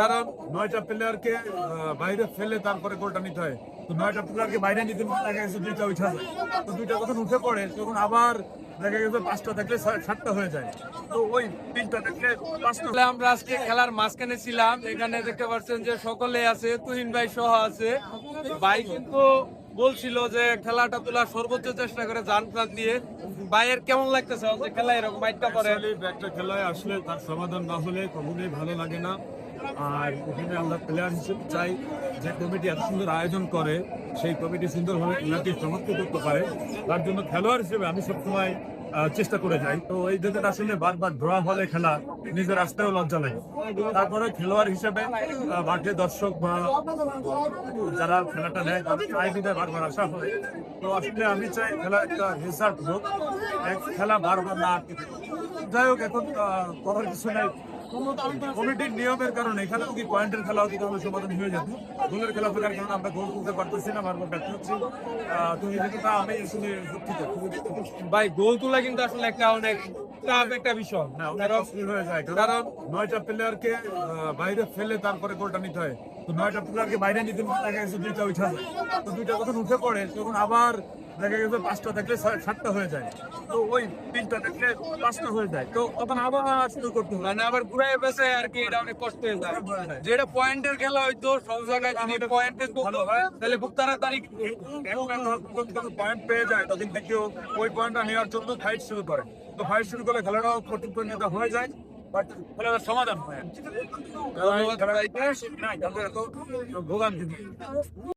কারণ নয়টা প্লেয়ারকে বাইরে ফেলে তারপরে গোলটা নিতে হয়। তো নয়টা প্লেয়ারকে বাইরে নিতে দেখা গেছে দুইটা উঠে তো দুইটা যখন উঠে পড়ে, তখন আবার দেখা গেছে পাঁচটা থাকলে সাতটা হয়ে যায়। তো ওই তিনটা পাঁচটা আজকে খেলার মাঝখানে ছিলাম। এখানে দেখতে পাচ্ছেন যে সকলে আছে, তুহিন ভাই সহ আছে। ভাই কিন্তু বলছিল যে খেলাটা তোলার সর্বোচ্চ চেষ্টা করে যান প্রাণ দিয়ে। বাইরের কেমন লাগতেছে? যে খেলা এরকম বাইটটা করে। একটা খেলায় আসলে তার সমাধান না হলে কখনোই ভালো লাগে না। আর ওখানে আমরা প্লেয়ার হিসেবে চাই যে কমিটি এত সুন্দর আয়োজন করে, সেই কমিটি সুন্দরভাবে খেলাটি সমাপ্ত করতে পারে। তার জন্য খেলোয়াড় হিসেবে আমি সবসময় চেষ্টা করে যাই। তো এই জায়গাটা আসলে বারবার ড্র হলে খেলা, নিজের আসতেও লজ্জা লাগে তারপরে খেলোয়াড় হিসেবে মাঠে দর্শক বা যারা খেলাটা নেয়, তাদের বারবার আসা হয়। তো আসলে আমি চাই খেলা একটা রেজাল্ট হোক, এক খেলা বারবার না যাই হোক, এখন করার কিছু নেই। কমিটির নিয়মের কারণে এখানেও কি পয়েন্টের খেলা হতে, তাহলে সমাধান হয়ে যেত। গোলের খেলা থাকার কারণে আমরা গোল তুলতে পারতেছি না, বারবার ব্যর্থ হচ্ছি। তো এই আমি আসলে দুঃখিত। ভাই, গোল তোলা কিন্তু আসলে একটা অনেক টাফ একটা বিষয়। কারণ নয়টা প্লেয়ারকে বাইরে ফেলে তারপরে গোলটা নিতে হয়। তো নয়টা প্লেয়ারকে বাইরে নিতে নিতে দেখা গেছে দুইটা উঠা যায়। তো দুইটা যখন উঠে পড়ে তখন আবার দেখা গেছে পাঁচটা থাকলে সাতটা হয়ে যায়। তো ওই তিনটা থাকলে পাঁচটা হয়ে যায়। তো তখন আবার শুরু করতে হবে মানে আবার ঘুরাই বেছে আর কি এটা অনেক কষ্ট হয়ে যায়। যেটা পয়েন্টের খেলা হয়তো সব জায়গায় যদি হয়। তাহলে খুব তাড়াতাড়ি পয়েন্ট পেয়ে যায় তখন থেকেও ওই পয়েন্টটা নেওয়ার জন্য ফাইট শুরু করে। তো ফাইট শুরু করলে খেলাটাও প্রতিদ্বন্দ্বিতা হয়ে যায় সমাধান হয়। ভোগান্তি নেই।